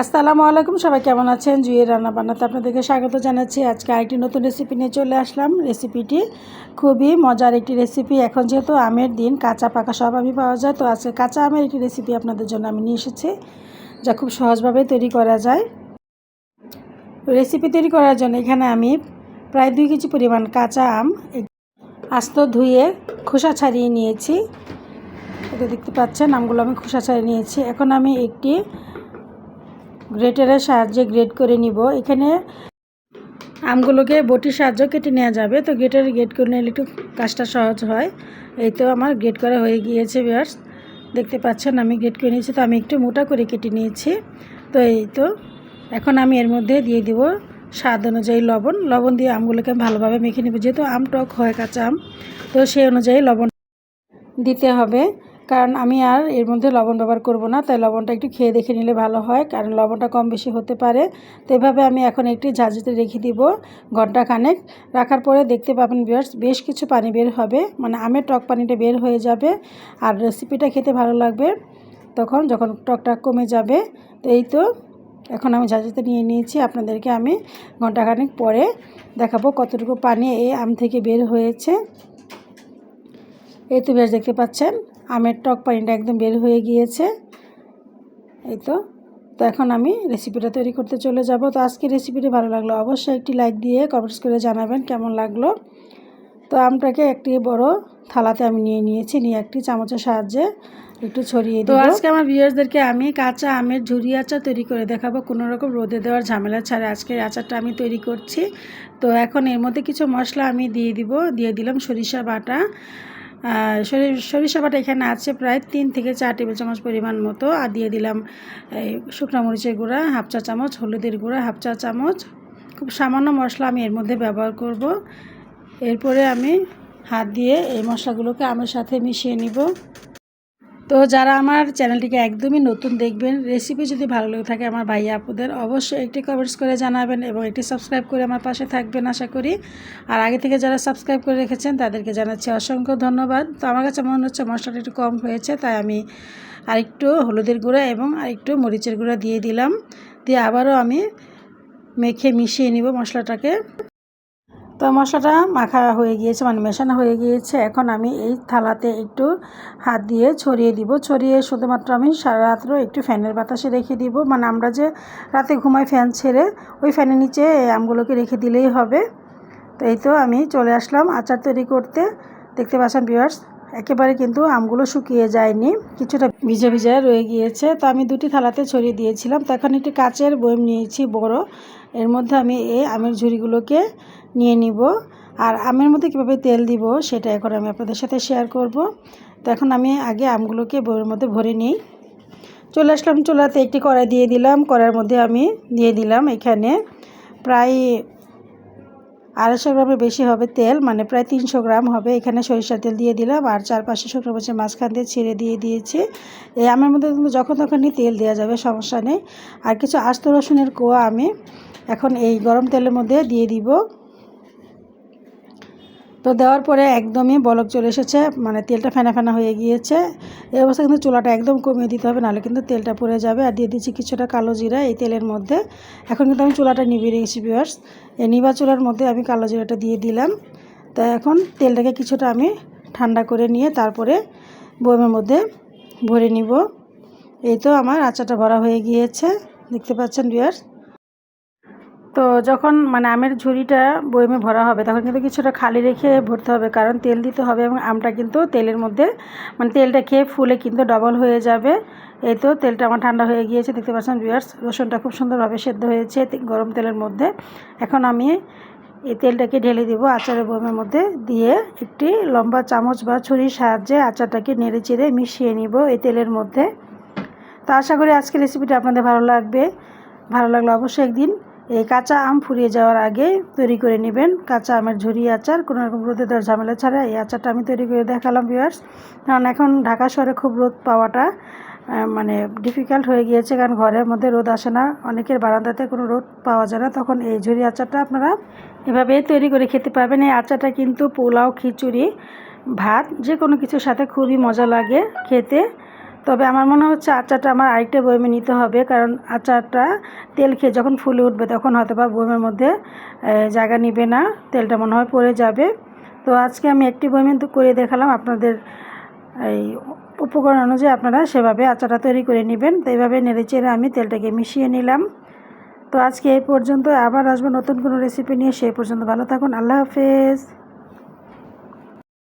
আসসালামু আলাইকুম, সবাই কেমন আছেন? জুয়ের রান্না বান্নাতে আপনাদেরকে স্বাগত জানাচ্ছি। আজকে আরেকটি নতুন রেসিপি নিয়ে চলে আসলাম। রেসিপিটি খুবই মজার একটি রেসিপি এখন যেহেতু আমের দিন, কাঁচা, পাকা সব আমি পাওয়া যায়, তো আজকে কাঁচা আমের একটি রেসিপি আপনাদের জন্য আমি নিয়ে এসেছি, যা খুব সহজভাবে তৈরি করা যায়। রেসিপি তৈরি করার জন্য এখানে আমি প্রায় দুই কেজি পরিমাণ কাঁচা আম আস্ত ধুয়ে খোসা ছাড়িয়ে নিয়েছি। এটা দেখতে পাচ্ছেন, আমগুলো আমি খোসা ছাড়িয়ে নিয়েছি। এখন আমি একটি গ্রেটারের সাহায্যে গ্রেড করে নিব। এখানে আমগুলোকে বটির সাহায্য কেটে নেওয়া যাবে। তো গ্রেটারে গ্রেড করে নিলে একটু কাজটা সহজ হয়। এই তো আমার গ্রেড করা হয়ে গিয়েছে বিয়ার্স দেখতে পাচ্ছেন আমি গ্রেড করে নিয়েছি, তো আমি একটু মোটা করে কেটে নিয়েছি। তো এই তো এখন আমি এর মধ্যে দিয়ে দিব স্বাদ অনুযায়ী লবণ। লবণ দিয়ে আমগুলোকে ভালোভাবে মেখে নেব। যেহেতু আম টক হয় কাঁচা আম, তো সেই অনুযায়ী লবণ দিতে হবে। কারণ আমি আর এর মধ্যে লবণ ব্যবহার করব না, তাই লবণটা একটু খেয়ে দেখে নিলে ভালো হয়, কারণ লবণটা কম বেশি হতে পারে। তো এভাবে আমি এখন একটি ঝাঁঝিতে রেখে দিব ঘণ্টা খানেক রাখার পরে দেখতে পাবেন বিয়ার্স বেশ কিছু পানি বের হবে মানে আমের টক পানিটা বের হয়ে যাবে আর রেসিপিটা খেতে ভালো লাগবে তখন যখন টকটা কমে যাবে। তো এই তো, এখন আমি ঝাঁঝিতে নিয়ে নিয়েছি, আপনাদেরকে আমি ঘন্টাখানেক পরে দেখাবো কতটুকু পানি এই আম থেকে বের হয়েছে। এই তো বেশ দেখতে পাচ্ছেন আমের টক পানিটা একদম বের হয়ে গিয়েছে। এই তো। তো এখন আমি রেসিপিটা তৈরি করতে চলে যাব। তো আজকে রেসিপিটি ভালো লাগল অবশ্যই একটি লাইক দিয়ে কমেন্টস করে জানাবেন কেমন লাগল। তো আমটাকে একটি বড় থালাতে আমি নিয়ে নিয়েছি নিয়ে একটি চামচের সাহায্যে একটু ছড়িয়ে তো আজকে আমার ভিউয়ার্সদেরকে আমি কাঁচা আমের ঝুরি আচার তৈরি করে দেখাবো। কোনো রকম রোদে দেওয়ার ঝামেলা ছাড়া আজকে আচারটা আমি তৈরি করছি। তো এখন এর মধ্যে কিছু মশলা আমি দিয়ে দিব দিয়ে দিলাম সরিষা বাটা। সরিষা বাটা এখানে আছে প্রায় তিন থেকে চার টেবিল চামচ পরিমাণ মতো। আর দিয়ে দিলাম এই শুকনো মরিচের গুঁড়া, হাফ চা চামচ, হলুদের গুঁড়া, হাফ চা চামচ। খুব সামান্য মশলা আমি এর মধ্যে ব্যবহার করব। এরপরে আমি হাত দিয়ে এই মশলাগুলোকে আমের সাথে মিশিয়ে নিব। তো যারা আমার চ্যানেলটিকে একদমই নতুন দেখবেন রেসিপি যদি ভালো লেগে থাকে আমার ভাই আপুদের, অবশ্যই একটি কমেন্টস করে জানাবেন এবং একটি সাবস্ক্রাইব করে আমার পাশে থাকবেন আশা করি। আর আগে থেকে যারা সাবস্ক্রাইব করে রেখেছেন, তাদেরকে জানাচ্ছি অসংখ্য ধন্যবাদ। তো আমার কাছে মনে হচ্ছে মশলাটা একটু কম হয়েছে, তাই আমি আরেকটু হলুদের গুঁড়া এবং আরেকটু মরিচের গুঁড়া দিয়ে দিলাম। দিয়ে আবারও আমি মেখে মিশিয়ে নিব মশলাটাকে। তো মশলাটা মাখা হয়ে গিয়েছে মানে মেশানো হয়ে গিয়েছে। এখন আমি এই থালাতে একটু হাত দিয়ে ছড়িয়ে দিব। ছড়িয়ে শুধুমাত্র আমি সারা রাত্র একটু ফ্যানের বাতাসে রেখে দিব। মানে আমরা যে রাতে ঘুমাই ফ্যান ছেড়ে, ওই ফ্যানের নিচে এই আমগুলোকে রেখে দিলেই হবে। তো এই তো আমি চলে আসলাম আচার তৈরি করতে। দেখতে পাচ্ছেন ভিউয়ার্স একেবারে কিন্তু আমগুলো শুকিয়ে যায়নি। কিছুটা ভিজে ভিজে রয়ে গিয়েছে। তো আমি দুটি থালাতে ছড়িয়ে দিয়েছিলাম। তো এখন একটি কাচের বয়ম নিয়েছি বড়। এর মধ্যে আমি এই আমের ঝুড়িগুলোকে নিয়ে নিব। আর আমের মধ্যে কীভাবে তেল দিব সেটা এখন আমি আপনাদের সাথে শেয়ার করব। তো এখন আমি আগে আমগুলোকে বইয়ের মধ্যে ভরে নিই। চলে আসলাম চুলাতে। একটি কড়াই দিয়ে দিলাম। কড়াইয়ের মধ্যে আমি দিয়ে দিলাম এখানে প্রায় আড়াইশো গ্রামের বেশি হবে তেল মানে প্রায় তিনশো গ্রাম হবে। এখানে সরিষার তেল দিয়ে দিলাম আর চারপাশে শুকনো বসে মাঝখান দিয়ে ছিঁড়ে দিয়ে দিয়েছি। এই আমের মধ্যে কিন্তু যখন তখনই তেল দেওয়া যাবে, সমস্যা নেই। আর কিছু আস্ত রসুনের কোয়া আমি এখন এই গরম তেলের মধ্যে দিয়ে দিব। তো দেওয়ার পরে একদমই বলক চলে এসেছে মানে তেলটা ফেনা ফেনা হয়ে গিয়েছে। এই অবস্থা কিন্তু চুলাটা একদম কমিয়ে দিতে হবে, নাহলে কিন্তু তেলটা পড়ে যাবে। আর দিয়ে দিচ্ছি কিছুটা কালো জিরা এই তেলের মধ্যে। এখন কিন্তু আমি চুলাটা নিভিয়ে রেখেছি বিয়ার্স এই নিবা চুলার মধ্যে আমি কালো জিরাটা দিয়ে দিলাম। তা এখন তেলটাকে কিছুটা আমি ঠান্ডা করে নিয়ে তারপরে বয়মের মধ্যে ভরে নিব। এই তো আমার আচারটা ভরা হয়ে গিয়েছে, দেখতে পাচ্ছেন বিয়ার্স তো যখন মানে আমের ঝুড়িটা বয়মে ভরা হবে, তখন কিন্তু কিছুটা খালি রেখে ভরতে হবে, কারণ তেল দিতে হবে এবং আমটা কিন্তু তেলের মধ্যে মানে তেলটা খেয়ে ফুলে কিন্তু ডবল হয়ে যাবে। এই তো তেলটা আমার ঠান্ডা হয়ে গিয়েছে, দেখতে পাচ্ছেন বিয়ার্স রসুনটা খুব সুন্দরভাবে সেদ্ধ হয়েছে গরম তেলের মধ্যে। এখন আমি এই তেলটাকে ঢেলে দিব আচারের বয়মের মধ্যে, দিয়ে একটি লম্বা চামচ বা ছুরির সাহায্যে আচারটাকে নেড়ে চেড়ে মিশিয়ে নিব এই তেলের মধ্যে। তো আশা করি আজকের রেসিপিটা আপনাদের ভালো লাগবে। ভালো লাগলে অবশ্যই একদিন এই কাঁচা আম ফুরিয়ে যাওয়ার আগে তৈরি করে নেবেন। কাঁচা আমের ঝুরি আচার, কোনো রকম রোদে দেওয়ার ঝামেলা ছাড়া এই আচারটা আমি তৈরি করে দেখালাম ভিউয়ার্স কারণ এখন ঢাকা শহরে খুব রোদ পাওয়াটা মানে ডিফিকাল্ট হয়ে গিয়েছে, কারণ ঘরের মধ্যে রোদ আসে না। অনেকের বারান্দাতে কোনো রোদ পাওয়া যায় না। তখন এই ঝুরি আচারটা আপনারা এভাবে তৈরি করে খেতে পারবেন। এই আচারটা কিন্তু পোলাও, খিচুড়ি, ভাত যে কোনো কিছুর সাথে খুবই মজা লাগে খেতে। তবে আমার মনে হচ্ছে আচারটা আমার আরেকটা বয়মে নিতে হবে, কারণ আচারটা তেল খেয়ে যখন ফুলে উঠবে তখন হয়তো বা বয়মের মধ্যে জায়গা নিবে না, তেলটা মনে হয় পড়ে যাবে। তো আজকে আমি একটি বয়মে করে দেখালাম আপনাদের, এই উপকরণ অনুযায়ী আপনারা সেভাবে আচারটা তৈরি করে নেবেন। তো এইভাবে নেড়ে চেড়ে আমি তেলটাকে মিশিয়ে নিলাম। তো আজকে এই পর্যন্ত আবার আসব নতুন কোনো রেসিপি নিয়ে সেই পর্যন্ত ভালো থাকুন, আল্লাহ হাফেজ।